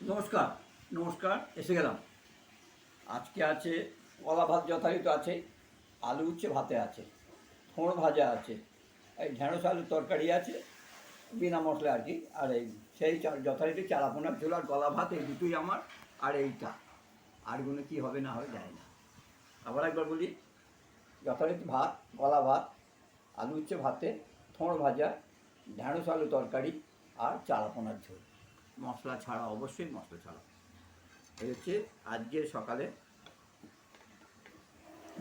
নমস্কার নমস্কার, এসে গেলাম। আজকে আছে, কলা ভাত যথারীত আছে, আলু উচ্ছে ভাতে আছে থোঁড় ভাজা আছে, এই ঢেঁড়স আলুর তরকারি আছে, বিনা মশলা আর কি, আর এই সেই যথারীতি চারাপোনার ঝোল আর গলা ভাত, এই দুটোই আমার, আর এইটা। আরগুলো কী হবে না হবে যায় না। আবার একবার বলি, যথারীতি ভাত গলা ভাত, আলু উচ্ছে ভাতে থোঁড় ভাজা, ঢেঁড়স আলু তরকারি আর চারাপোনার ঝোল। মশলা ছাড়া অবশ্যই মশলা ছাড়া। এই হচ্ছে আজকে সকালে।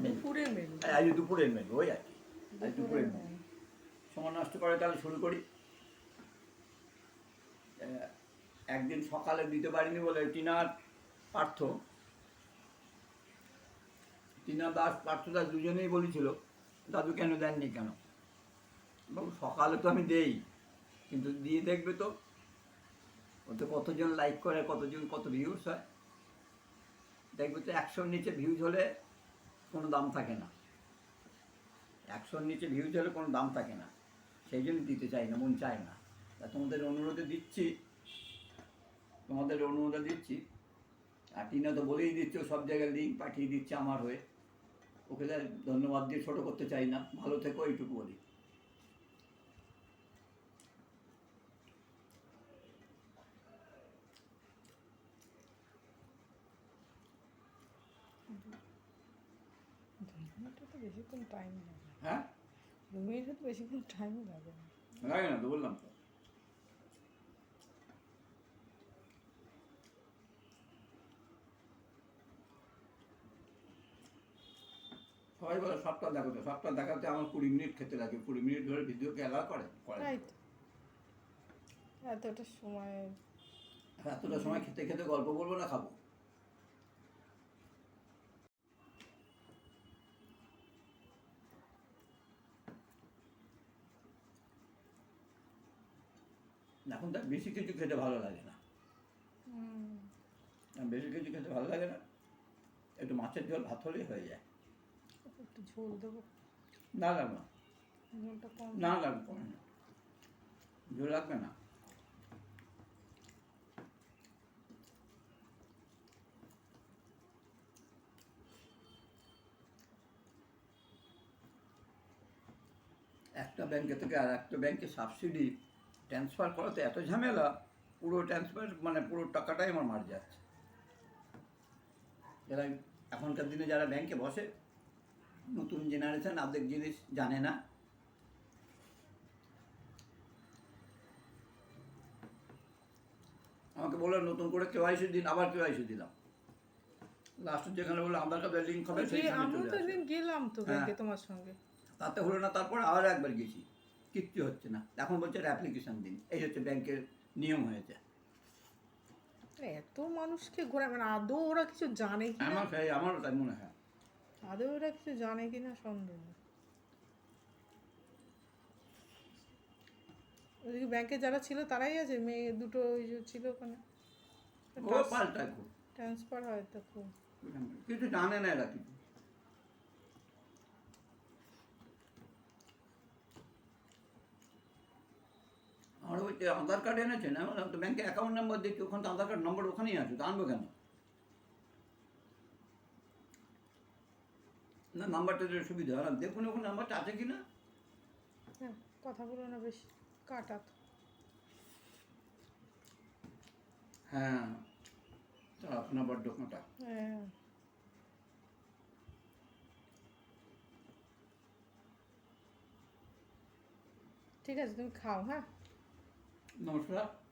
দুপুরের মেনু। আজ দুপুরের মেনু ওই আর কি। আজ দুপুরের মেনু। সময় নষ্ট করে তাহলে শুরু করি। একদিন সকালে দিতে পারিনি বলে টিনার পার্থ টিনা দাস পার্থ দাস দুজনেই বলেছিল দাদু কেন দেননি কেন? সকালে তো আমি দেই কিন্তু দিয়ে দেখবে তো। ওতে কতজন লাইক করে, কতজন কত ভিউজ হয়? দেখবে তো একশোর নিচে ভিউজ হলে কোনো দাম থাকে না। একশোর নিচে ভিউজ হলে কোনো দাম থাকে না। সেই জন্য দিতে চাই না, মন চায় না। তা তোমাদের অনুরোধে দিচ্ছি, তোমাদের অনুরোধে দিচ্ছি। আর টিনা তো বলেই দিচ্ছে সব জায়গায় লিঙ্ক পাঠিয়ে দিচ্ছে আমার হয়ে। ওকে ধন্যবাদ দিয়ে ছোটো করতে চাই না। ভালো থেকো, এইটুকু বলি। দুই তো বেশিক্ষণ টাইম লাগে। হ্যাঁ? দু মিনিটে তো বেশিক্ষণ টাইম লাগে না। লাগে না তো বললাম তো। সবাই বলে সবটা দেখাতে সবটা দেখাতে আমার কুড়ি মিনিট খেতে লাগে। কুড়ি মিনিট ধরে ভিডিওকে অ্যালাউ করে। তাই তো এতটা সময় এতটা সময় খেতে খেতে গল্প বলব না খাব? এখন তার বেশি কিছু খেতে ভালো লাগে না। বেশি কিছু খেতে ভালো লাগে না একটু মাছের ঝোল ভাত হলেই হয়ে যায়। একটু ঝোল দেবো। না লাগবে না। ঝোলটা কম লাগবে না। ঝোল লাগবে না। একটা ব্যাংকে থেকে আর একটা ব্যাংকে সাবসিডি ট্রান্সফার করাতে এত ঝামেলা পুরো ট্রান্সফার মানে পুরো টাকাটাই আমার মার যাচ্ছে। যারা এখনকার দিনে যারা ব্যাংকে বসে নতুন জেনারেশন অর্ধেক জিনিস জানে না। আমাকে বলল নতুন করে কেওয়াইসি দিন আবার কেওয়াইসি দিলাম। লাস্ট যেখানে বলল আধার কার্ডের লিঙ্ক হবে সেইখানে চলে তো গেলাম তো হ্যাঁ। তোমার সঙ্গে। তাতে হলো না তারপর আবার একবার গেছি। কিচ্ছু হচ্ছে না। এখন বলছে অ্যাপ্লিকেশন দিন। এই হচ্ছে ব্যাংকের নিয়ম হয়েছে। এত মানুষকে ঘোরা মানে আদৌ ওরা কিছু জানে কি আমার সেই আমারও তাই মনে হয়। আদৌ ওরা কিছু জানে কি না সন্দেহ ওদিকে ব্যাংকে যারা ছিল তারাই আছে? মেয়ে দুটো ওই যে ছিল ওখানে? ও ট্রান্সফার হয় তো খুব। কিছু জানে না এরা কিছু আর ওই যে আধার কার্ড এনেছে না বললাম তো ব্যাংকে অ্যাকাউন্ট নাম্বার দেখি ওখানে তো আধার কার্ড নম্বর ওখানেই আছে তো আনব কেন? না নাম্বারটা দিলে সুবিধা হয় দেখুন ওখানে নাম্বারটা আছে কি না হ্যাঁ কথা বলো না বেশ কাটা হ্যাঁ তা আপনার বড্ড কাঁটা হ্যাঁ। ঠিক আছে তুমি খাও হ্যাঁ? নমস্কার